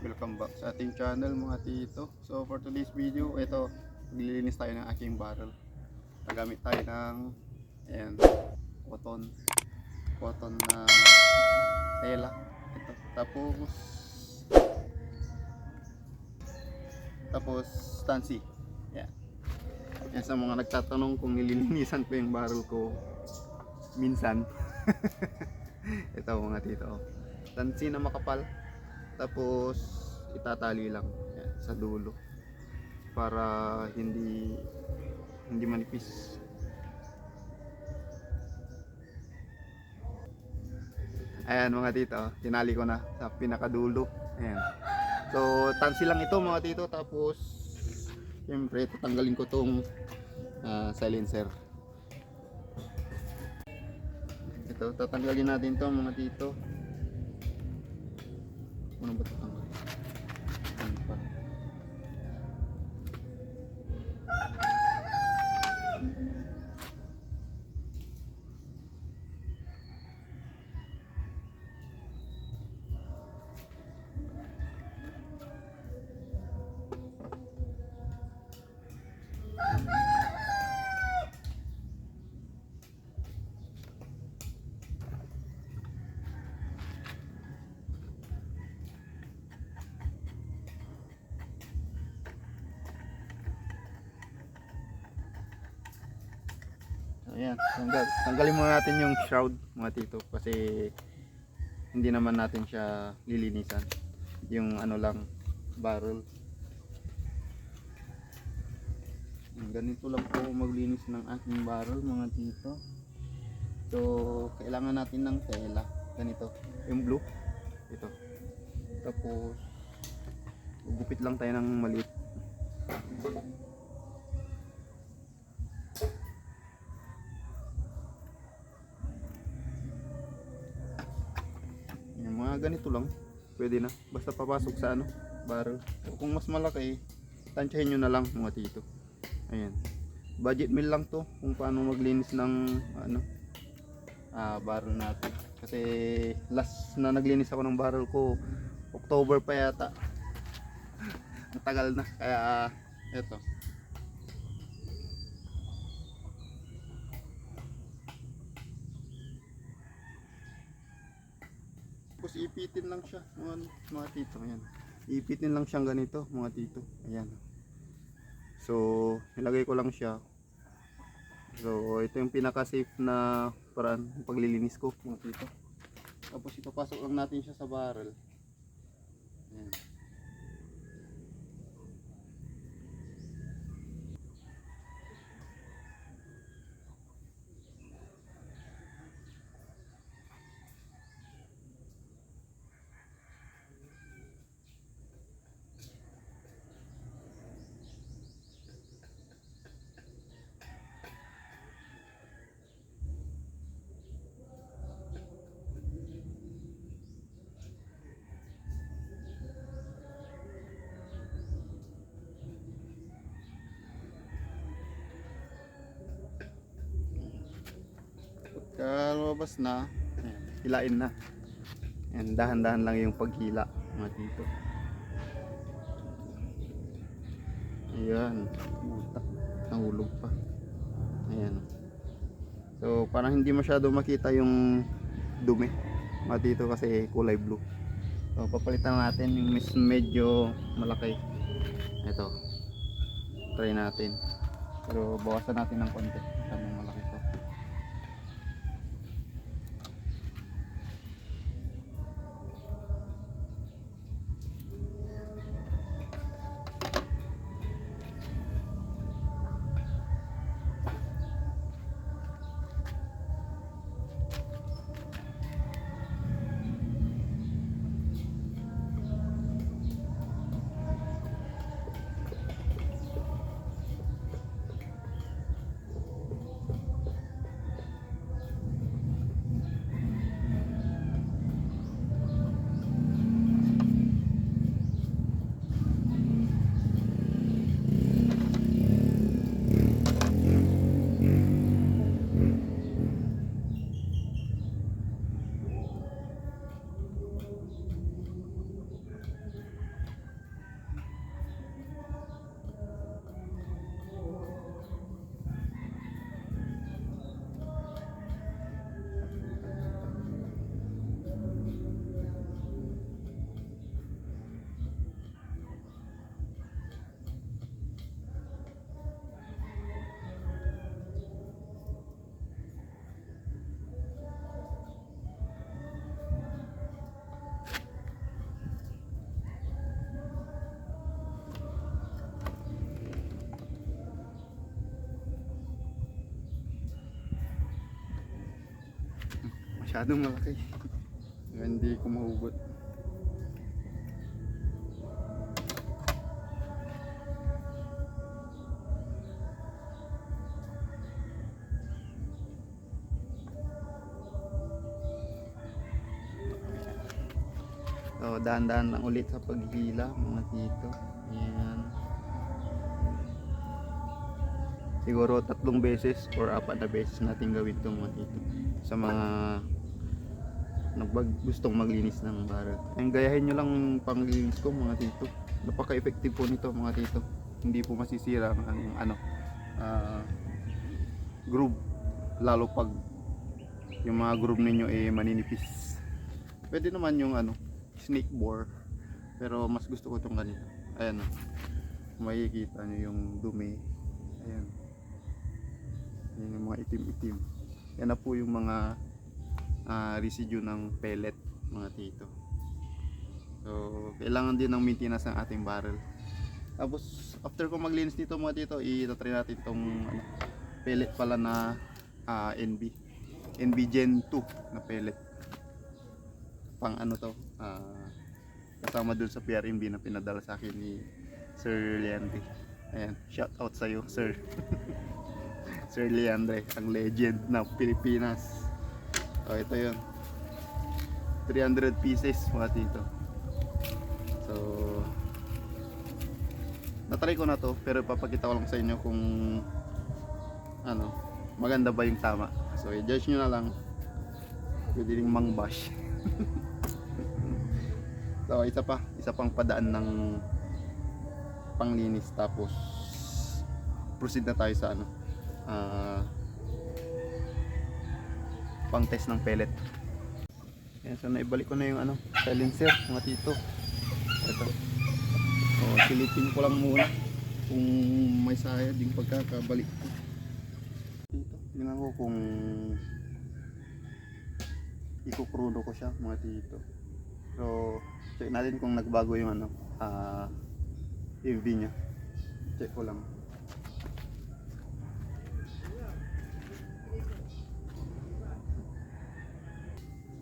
Welcome back sa ating channel mga tito. So for today's video, ito, maglilinis tayo ng aking barrel. Nagamit tayo ng ayan, cotton. Cotton na tela. Ito. Tapos tapos stansi. Yan. Yan sa mga nagtatanong kung nililinisan ko yung barrel ko minsan. ito mga tito. Tansi na makapal tapos itatali lang sa dulo para hindi hindi manipis. Ayan mga tito tinali ko na sa pinakadulo. Ayan. So tansi lang ito mga tito. Tapos siyempre tatanggalin ko tong ah, silencer. Ito tatanggalin natin to mga tito ano ba? Ayan, tanggal. Tanggalin muna natin yung shroud mga tito kasi hindi naman natin siya lilinisan. Yung ano lang, barrel. Ganito lang po maglinis ng aking barrel mga tito. So, kailangan natin ng tela. Ganito, yung blue. Ito. Tapos, gugupit lang tayo ng maliit. Yung mga ganito lang, pwede na. Basta papasok sa ano, barrel. Kung mas malaki, tansyahin nyo na lang mga tito. Ayan. Budget meal lang to kung paano maglinis ng ano, ah, barrel natin. Kasi last na naglinis ako ng barrel ko, October pa yata. Ang tagal na. Kaya, eto. Tapos ipitin lang siya mga, mga tito. Ayan. Ipitin lang siyang ganito mga tito. Ayan. So, nilagay ko lang siya. So, ito yung pinaka safe na paraan paglilinis ko mga tito. Tapos ipapasok lang natin siya sa barrel. Ayan. Pagka lumabas na, ayan, hilain na. Ayan, dahan-dahan lang yung paghila mga tito. Ayan, butak. Nahulog pa. Ayan. So, parang hindi masyado makita yung dumi mga tito kasi kulay blue. So, papalitan natin yung mis medyo malaki. Ito. Try natin. Pero bawasan natin ng konti. Masyadong malaki. Hindi ko mahugot. So, dahan-dahan lang ulit sa paghila mga tito. Ayan. Siguro tatlong beses or apat na beses natin gawin ito mga tito. Sa mga nagbag maglinis ng barrel. Ang gayahin nyo lang panglinis ko mga tito. Napaka-effective po nito mga tito. Hindi po masisira ang ano ah, groove lalo pag yung mga groove ninyo eh maninipis. Pwede naman yung ano snake bore pero mas gusto ko itong ganito. Ayan o. Makikita nyo yung dumi. Ayan. Yan yung mga itim-itim. Yan na po yung mga ah, residue ng pellet mga tito. So, kailangan din ng maintenance ng ating barrel. Tapos, after ko maglinis dito mga tito, itatry natin itong ano, pellet pala na ah, NB. NB Gen 2 na pellet. Pang ano to, ah, kasama dun sa PRMB na pinadala sa akin ni Sir Leandre. Ayan, shout out sa iyo, Sir. Sir Leandre, ang legend ng Pilipinas. So, ito yun. 300 pieces mga tito. So, natry ko na to pero papakita ko lang sa inyo kung ano, maganda ba yung tama. So, i-judge nyo na lang. Pwede rin mang bash. so, isa pa, isa pang padaan ng panglinis tapos proceed na tayo sa ano ah, pang test ng pellet. Yan so naibalik ko na yung ano silencer mga tito. Ito. So silipin ko lang muna kung may saya ding pagkakabalik. Ko tingnan ko kung ikukrudo ko siya mga tito. So check natin kung nagbago yung ano ah AV niya. Check ko lang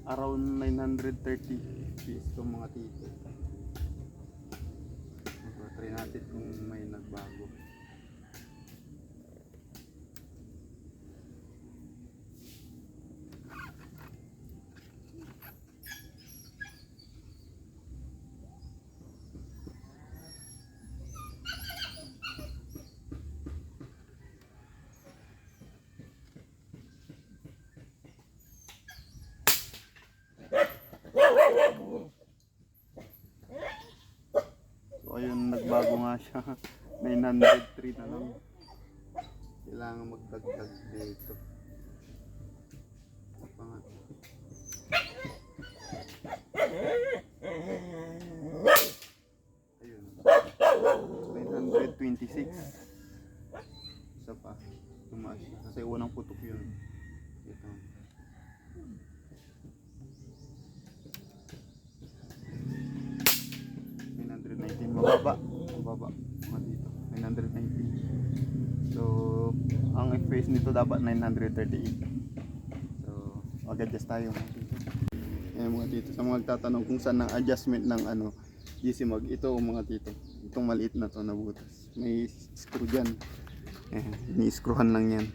around 930 piece itong mga tito. So, try natin kung may nagbago So ayun, nagbago nga siya. 903 na lang. Kailangan magdagdag dito. Pa nga. Ayun. 926. Isa pa. Tumaas siya. Kasi unang putok yun. Ito. $919 mababa mababa 990 so ang FPS nito dapat 938 so mag-adjust tayo mga tito. Ayan mga tito sa mga nagtatanong kung saan ang adjustment ng ano mag ito mga tito itong maliit na to na butas. May screw dyan. Ayan ni-screwhan lang yan.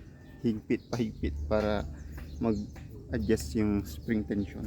Higpit pa higpit para mag adjust yung spring tension.